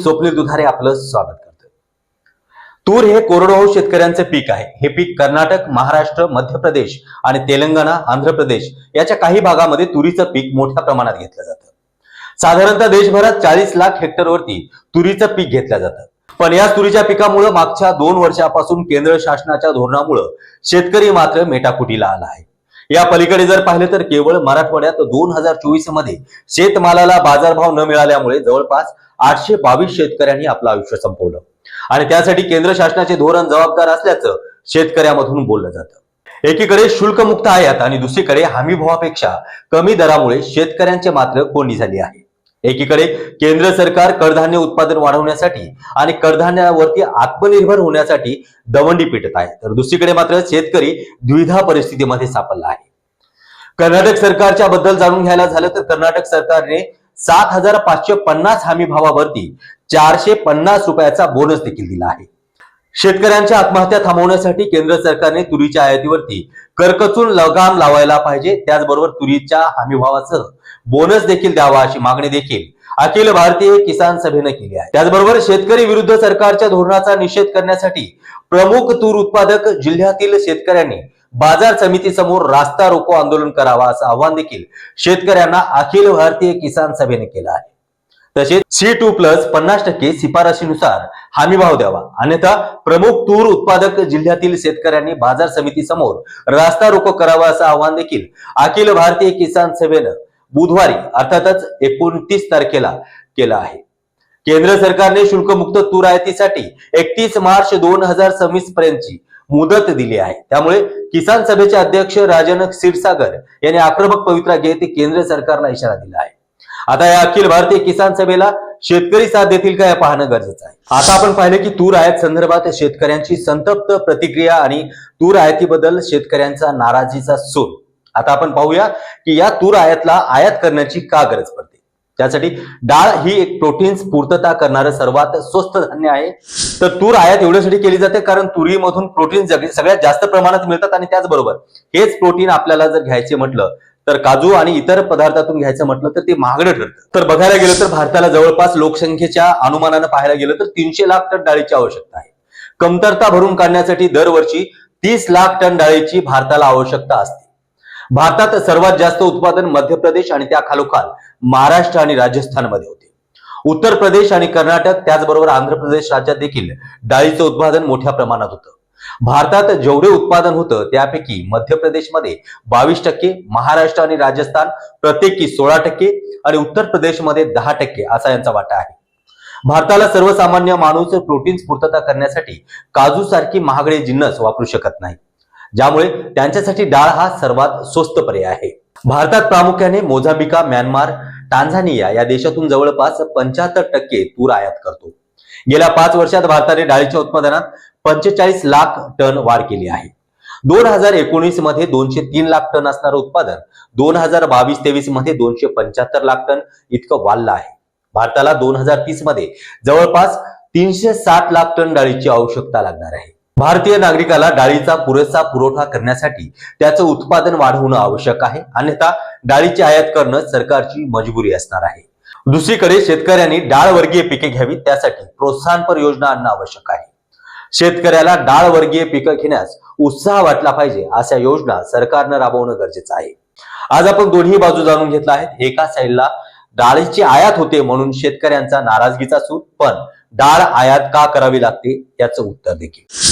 स्वप्नील दुधारे आपलं स्वागत करतो तूर हे कोरडवाहू शेतकऱ्यांचे पीक आहे. हे पीक कर्नाटक महाराष्ट्र मध्य प्रदेश आणि तेलंगणा आंध्र प्रदेश याच्या काही भागामध्ये तुरीचं पीक मोठ्या प्रमाणात घेतलं जातं. साधारणतः देशभरात चाळीस लाख हेक्टरवरती तुरीचं पीक घेतलं जातं. पण या तुरीच्या पिकामुळे मागच्या दोन वर्षापासून केंद्र शासनाच्या धोरणामुळं शेतकरी मात्र मेटाकुटीला आला आहे. या पलीकडे जर पाहिलं तर केवळ मराठवाड्यात दोन हजार चोवीसमध्ये शेतमालाला बाजारभाव न मिळाल्यामुळे जवळपास आठशे बावीस शेतकऱ्यांनी आपलं आयुष्य संपवलं. आणि त्यासाठी केंद्र शासनाचे धोरण जबाबदार असल्याचं शेतकऱ्यामधून बोललं जातं. एकीकडे शुल्कमुक्त आयात आणि दुसरीकडे हमीभावापेक्षा कमी दरामुळे शेतकऱ्यांचे मात्र कोंडी झाली आहे. एकीकडे केंद्र सरकार कडधान्य उत्पादन वाढवण्यासाठी आणि कडधान्यावरती आत्मनिर्भर होण्यासाठी दवंडी पिटत आहे. तर दुसरीकडे मात्र शेतकरी द्विधा परिस्थितीमध्ये सापडला आहे. कर्नाटक सरकारच्या बद्दल जाणून घ्यायला झालं तर कर्नाटक सरकारने सात हजार पाचशे पन्नास हमी भावावरती चारशे पन्नास रुपयाचा बोनस देखील दिला आहे. शेतकऱ्यांच्या आत्महत्या थांबवण्यासाठी केंद्र सरकारने तुरीच्या आयातीवरती करकचून लगाम लावायला पाहिजे. त्याचबरोबर तुरीच्या हमीभावासह बोनस देखील द्यावा अशी मागणी देखील अखिल भारतीय किसान सभेनं केली आहे. त्याचबरोबर शेतकरी विरुद्ध सरकारच्या धोरणाचा निषेध करण्यासाठी प्रमुख तूर उत्पादक जिल्ह्यातील शेतकऱ्यांनी बाजार समितीसमोर रास्ता रोको आंदोलन करावा असं आव्हान देखील शेतकऱ्यांना अखिल भारतीय किसान सभेने केलं आहे. तसेच सी टू प्लस पन्नास टक्के शिफारशीनुसार हमी भाव द्यावा. अन्यथा प्रमुख तूर उत्पादक जिल्ह्यातील शेतकऱ्यांनी बाजार समिती समोर रास्ता रोको करावा असं आवाहन देखील अखिल भारतीय किसान सभेनं बुधवारी अर्थातच एकोणतीस तारखेला केलं आहे. केंद्र सरकारने शुल्कमुक्त तूर आयातीसाठी एकतीस मार्च दोन हजार सव्वीस पर्यंतची मुदत दिली आहे. त्यामुळे किसान सभेचे अध्यक्ष राजन क्षीरसागर यांनी आक्रमक पवित्रा घेत केंद्र सरकारला इशारा दिला आहे. आता या अखिल भारतीय किसान सभेला शेतकरी साथ देतील का हे पाहणं गरजेचं आहे. आता आपण पाहिलं की तूर आयात संदर्भात शेतकऱ्यांची संतप्त प्रतिक्रिया आणि तूर आयातीबद्दल शेतकऱ्यांचा नाराजीचा सूर. आता आपण पाहूया की या तूर आयातला आयात करण्याची का गरज पडते. त्यासाठी डाळ ही एक प्रोटीन्स पूर्तता करणारं सर्वात स्वस्त धान्य आहे. तर तूर आयात एवढ्यासाठी केली जाते कारण तुरीमधून प्रोटीन सगळ्यात जास्त प्रमाणात मिळतात आणि त्याचबरोबर हेच प्रोटीन आपल्याला जर घ्यायचे म्हटलं तर काजू आणि इतर पदार्थातून घ्यायचं म्हटलं तर ते महागडं ठरतं. तर बघायला गेलं तर भारताला जवळपास लोकसंख्येच्या अनुमानानं पाहायला गेलं तर तीनशे लाख टन डाळीची आवश्यकता आहे. कमतरता भरून काढण्यासाठी दरवर्षी तीस लाख टन डाळीची भारताला आवश्यकता असते. भारतात सर्वात जास्त उत्पादन मध्य प्रदेश आणि त्या खालोखाल महाराष्ट्र आणि राजस्थानमध्ये होते. उत्तर प्रदेश आणि कर्नाटक त्याचबरोबर आंध्र प्रदेश राज्यात देखील डाळीचं उत्पादन मोठ्या प्रमाणात होतं. भारतात जेवढे उत्पादन होतं त्यापैकी मध्य प्रदेशमध्ये बावीस टक्के महाराष्ट्र आणि राजस्थान प्रत्येकी सोळा टक्के आणि उत्तर प्रदेशमध्ये दहा टक्के असा यांचा वाटा आहे. भारताला सर्वसामान्य माणूस प्रोटीन्स पूर्तता करण्यासाठी काजू सारखी महागडे जिन्नस वापरू शकत नाही. ज्यामुळे त्यांच्यासाठी डाळ हा सर्वात स्वस्त पर्याय आहे. भारतात प्रामुख्याने मोझांबिका म्यानमार टांझानिया या देशातून जवळपास पंच्याहत्तर टक्के तूर आयात करतो. गेल्या पाच वर्षात भारताने डाळीच्या उत्पादनात पंचेचाळीस लाख टन वाढ केली आहे. दोन हजार एकोणीसमध्ये दोनशे तीन लाख टन असणारं उत्पादन दोन हजार बावीस तेवीसमध्ये दोनशे पंच्याहत्तर लाख टन इतकं वाढलं आहे. भारताला दोन हजार तीसमध्ये जवळपास तीनशे साठ लाख टन डाळीची आवश्यकता लागणार आहे. भारतीय नागरिकाला डाळीचा पुरेसा पुरवठा करण्यासाठी त्याचं उत्पादन वाढवणं आवश्यक आहे. अन्यथा डाळीची आयात करणं सरकारची मजबुरी असणार आहे. दुसरीकडे शेतकऱ्यांनी डाळ वर्गीय पिके घ्यावी त्यासाठी प्रोत्साहनपर योजना आणणं आवश्यक आहे. शेतकऱ्याला डाळ वर्गीय पिकं घेण्यास उत्साह वाटला पाहिजे अशा योजना सरकारनं राबवणं गरजेचं आहे. आज आपण दोन्ही बाजू जाणून घेतला आहेत. एका साईडला डाळीची आयात होते म्हणून शेतकऱ्यांचा नाराजगीचा सूर पण डाळ आयात का करावी लागते याचं उत्तर देखील.